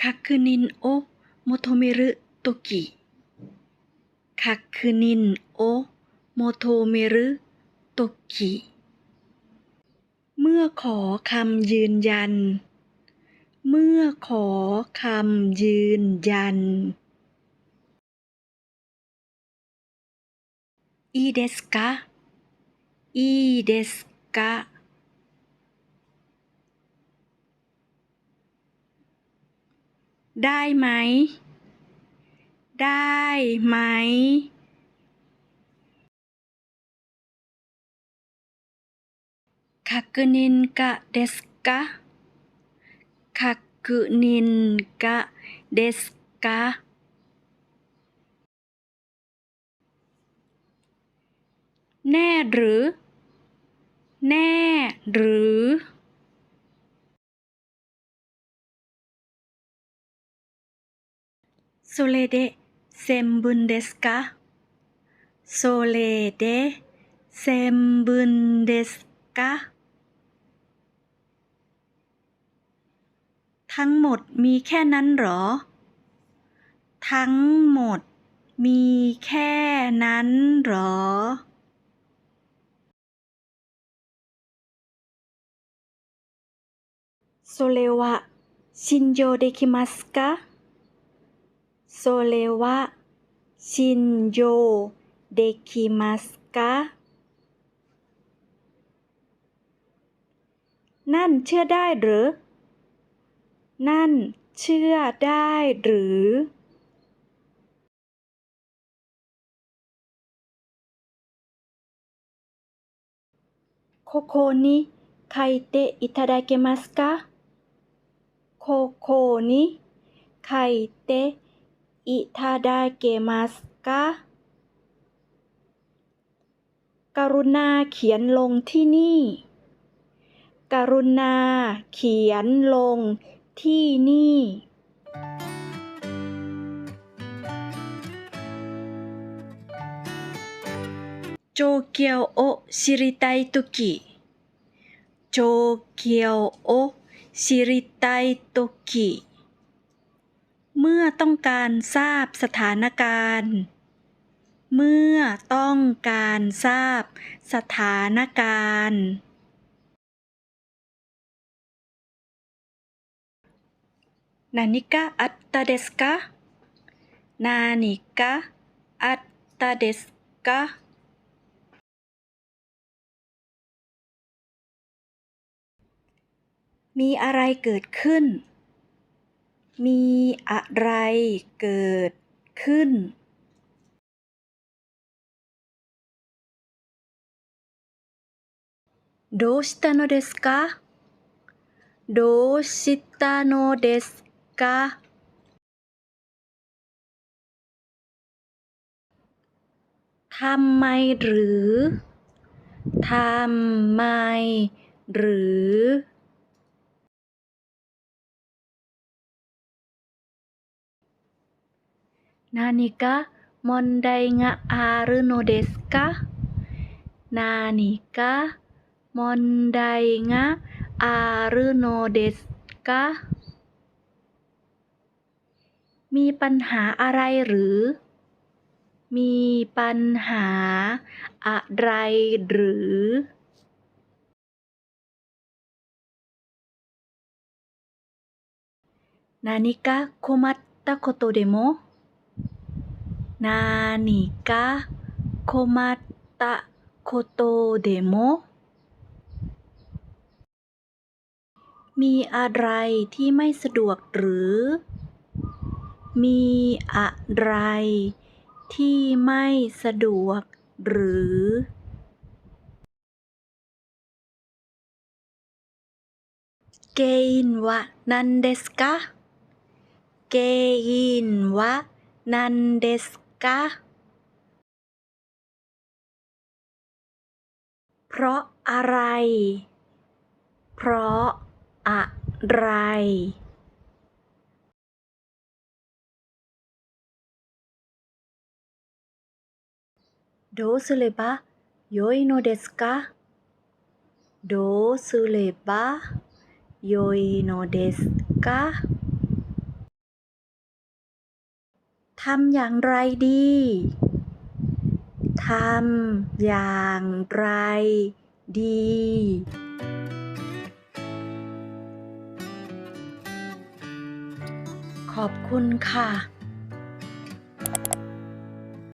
確認を求めるとき、確認を求めるとき เมื่อขอคำยืนยัน เมื่อขอคำยืนยัน いいですかいいですか ได้ไหม ได้ไหมคักนินกะเดสกะคักนินกะเดสกะแน่หรือ แน่หรือ โซเลเดเซมบุนเดสกาโซเลเดเซมบุนเดสกาทั้งหมดมีแค่นั้นหรอ ทั้งหมดมีแค่นั้นหรอ โซเลวะชินโยเดคิมัสกะ โซเลวะ ชินโย เดคิมัสกะ นั่นเชื่อได้หรือ นั่นเชื่อได้หรือ โคโคนิไคเตอิทาดาเกมัสกะ โคโคนิไคเต อิทาไดเกมัสกะกรุณาเขียนลงที่นี่ กรุณาเขียนลงที่นี่ โจเกียวโอซิริไตตุกิโจเกียวโอซิริไตตุกิ เมื่อต้องการทราบสถานการณ์ เมื่อต้องการทราบสถานการณ์ นานิกะอัตตาเดสกะนานิกะอัตตาเดสกะมีอะไรเกิดขึ้น มีอะไรเกิดขึ้น どうしたのですかどうしたのですかทำไมหรือ ทำไมหรือ 何か問題があるのですか何か問題があるのですかมีปัญหาอะไรหรือ มีปัญหาอะไรหรือ 何か困ったことでも นานิกะโคมัตตะโคโตเดโมมีอะไรที่ไม่สะดวกหรือ มีอะไรที่ไม่สะดวกหรือ เกอินวะนันเดสกะ เกอินวะนันเดส กะเพราะอะไร เพราะอะไร どうすれば良いのですかどうすれば良いのですか ทำอย่างไรดี ทำอย่างไรดี ขอบคุณค่ะ